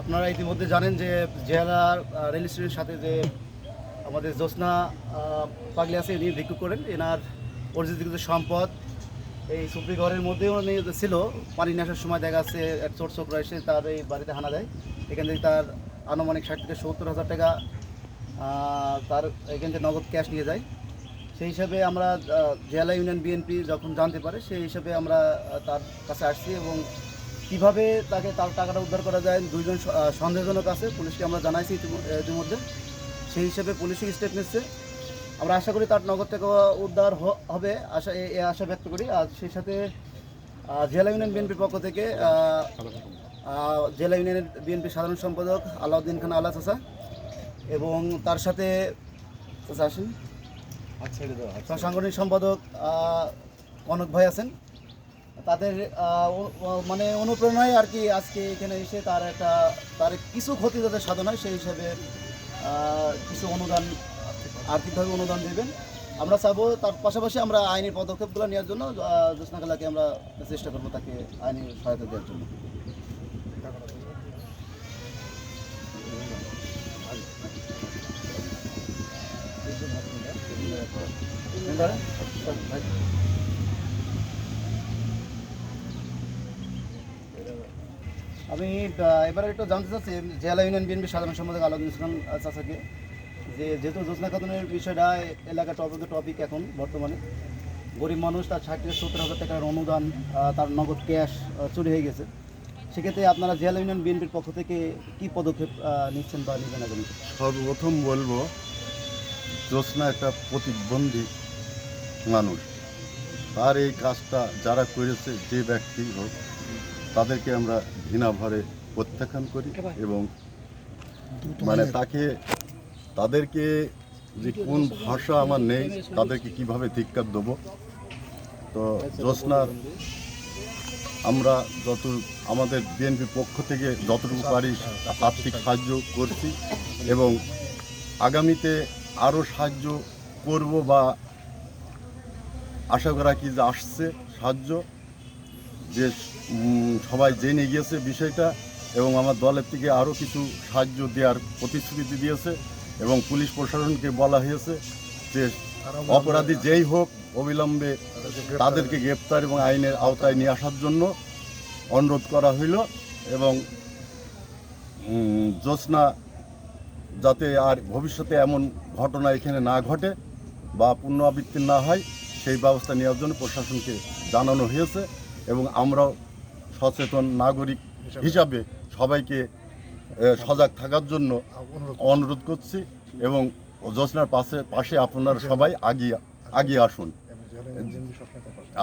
আপনারা ইতিমধ্যে জানেন যে জেলার রেল স্টেশনের সাথে যে আমাদের জ্যোৎস্না পাগলি আছে, ইনি ভিক্ষু করেন। এনার অর্জিত সম্পদ এই সুপ্রি ঘরের মধ্যেও ছিল। পানি নেশার সময় দেখা যাচ্ছে এক চোর চোখরা এসে তার এই বাড়িতে হানা দেয়। এখান থেকে তার আনুমানিক ষাট থেকে সত্তর হাজার টাকা তার এখান থেকে নগদ ক্যাশ নিয়ে যায়। সেই হিসাবে আমরা জেলা ইউনিয়ন বিএনপি যখন জানতে পারে, সেই হিসাবে আমরা তার কাছে আসছি এবং কীভাবে তাকে তার টাকাটা উদ্ধার করা যায় দুইজন সন্দেহজনক আছে পুলিশকে আমরা জানাইছি ইতিম- ইতিমধ্যে। সেই হিসেবে পুলিশই স্টেপ নিচ্ছে। আমরা আশা করি তার নগদ থেকে উদ্ধার হবে আশা এ আশা ব্যক্ত করি। আর সেই সাথে জেলা ইউনিয়ন বিএনপির পক্ষ থেকে জেলা ইউনিয়নের বিএনপি সাধারণ সম্পাদক আলাউদ্দিন খান আল্লাহ চাষা এবং তার সাথে আসেন। সাংগঠনিক সম্পাদক কনক ভাই আছেন। তাদের মানে অনুপ্রেরণায় আর কি আজকে এখানে এসে তার একটা, তার কিছু ক্ষতি যাতে সাধন হয়, সেই হিসাবে কিছু অনুদান, আর্থিকভাবে অনুদান দেবেন। আমরা চাবো তার পাশাপাশি আমরা আইনি পদক্ষেপগুলো নেওয়ার জন্য খেলাকে আমরা চেষ্টা করব তাকে আইনি সহায়তা দেওয়ার জন্য। আমি এবারে একটু জানতে চাচ্ছি, জেলা ইউনিয়ন বিএনপি সাধারণ সম্পাদক আলাউদ্দিন ইসলাম চাচাকে, যে যেহেতু জোৎস্না খাতুনের বিষয়টা এলাকার টপিক টপিক এখন বর্তমানে। গরিব মানুষ, তার ষাট থেকে সত্তর হাজার টাকার অনুদান তার নগদ ক্যাশ চুরি হয়ে গেছে। সেক্ষেত্রে আপনারা জেলা ইউনিয়ন বিএনপির পক্ষ থেকে কি পদক্ষেপ নিচ্ছেন বা নেবেন আগামী সর্বপ্রথম বলব, জ্যোৎস্না একটা প্রতিবন্ধী মানুষ। তার এই কাজটা যারা করেছে, যে ব্যক্তি হোক তাদেরকে আমরা ঘৃণাভরে প্রত্যাখ্যান করি এবং মানে তাকে তাদেরকে যে কোন ভাষা আমার নেই তাদেরকে কীভাবে ধিক্কার দেবো? তো জ্যোৎস্নার আমরা যত আমাদের বিএনপির পক্ষ থেকে যতটুকু পারি আর্থিক সাহায্য করছি এবং আগামীতে আরও সাহায্য করব বা আশা করা কি যে আসছে সাহায্য যে সবাই জেনে গিয়েছে বিষয়টা এবং আমার দলের থেকে আরও কিছু সাহায্য দেওয়ার প্রতিশ্রুতি দিয়েছে এবং পুলিশ প্রশাসনকে বলা হয়েছে যে অপরাধী যেই হোক অবিলম্বে তাদেরকে গ্রেপ্তার এবং আইনের আওতায় নিয়ে আসার জন্য অনুরোধ করা হইল এবং উম, জ্যোৎস্না যাতে আর ভবিষ্যতে এমন ঘটনা এখানে না ঘটে বা পুনরাবৃত্তি না হয় সেই ব্যবস্থা নেওয়ার জন্য প্রশাসনকে জানানো হয়েছে। এবং আমরাও সচেতন নাগরিক হিসাবে সবাইকে সজাগ থাকার জন্য অনুরোধ করছি। এবং জ্যোৎস্নার পাশে পাশে আপনারা সবাই আগিয়ে আগিয়ে আসুন।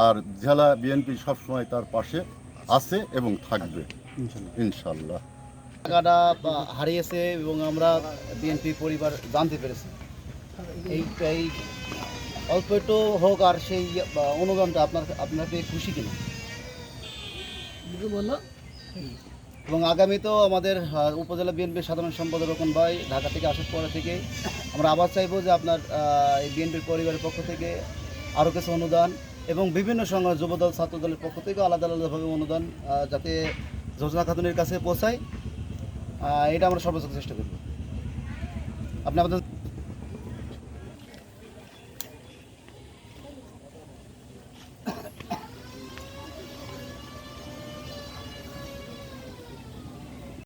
আর জেলা বিএনপি সবসময় তার পাশে আছে এবং থাকবে। ইনশাল্লাহ। টাকাটা হারিয়েছে এবং আমরা বিএনপি পরিবার জানতে পেরেছি। এই এই অল্প একটু হোক আর সেই অনুদানটা আপনার আপনাকে খুশি কিনা? এবং আগামীতেও আমাদের উপজেলা বিএনপির সাধারণ সম্পাদক রকম ভাই ঢাকা থেকে আসার পরে থেকে আমরা আবার চাইব যে আপনার এই বিএনপির পরিবারের পক্ষ থেকে আরও কিছু অনুদান এবং বিভিন্ন সংগঠন যুবদল, ছাত্রদলের পক্ষ থেকে আলাদা আলাদাভাবে অনুদান যাতে যোজনা খাতুনের কাছে পৌঁছায়। এটা আমরা সর্বোচ্চ চেষ্টা করব। আপনি আমাদের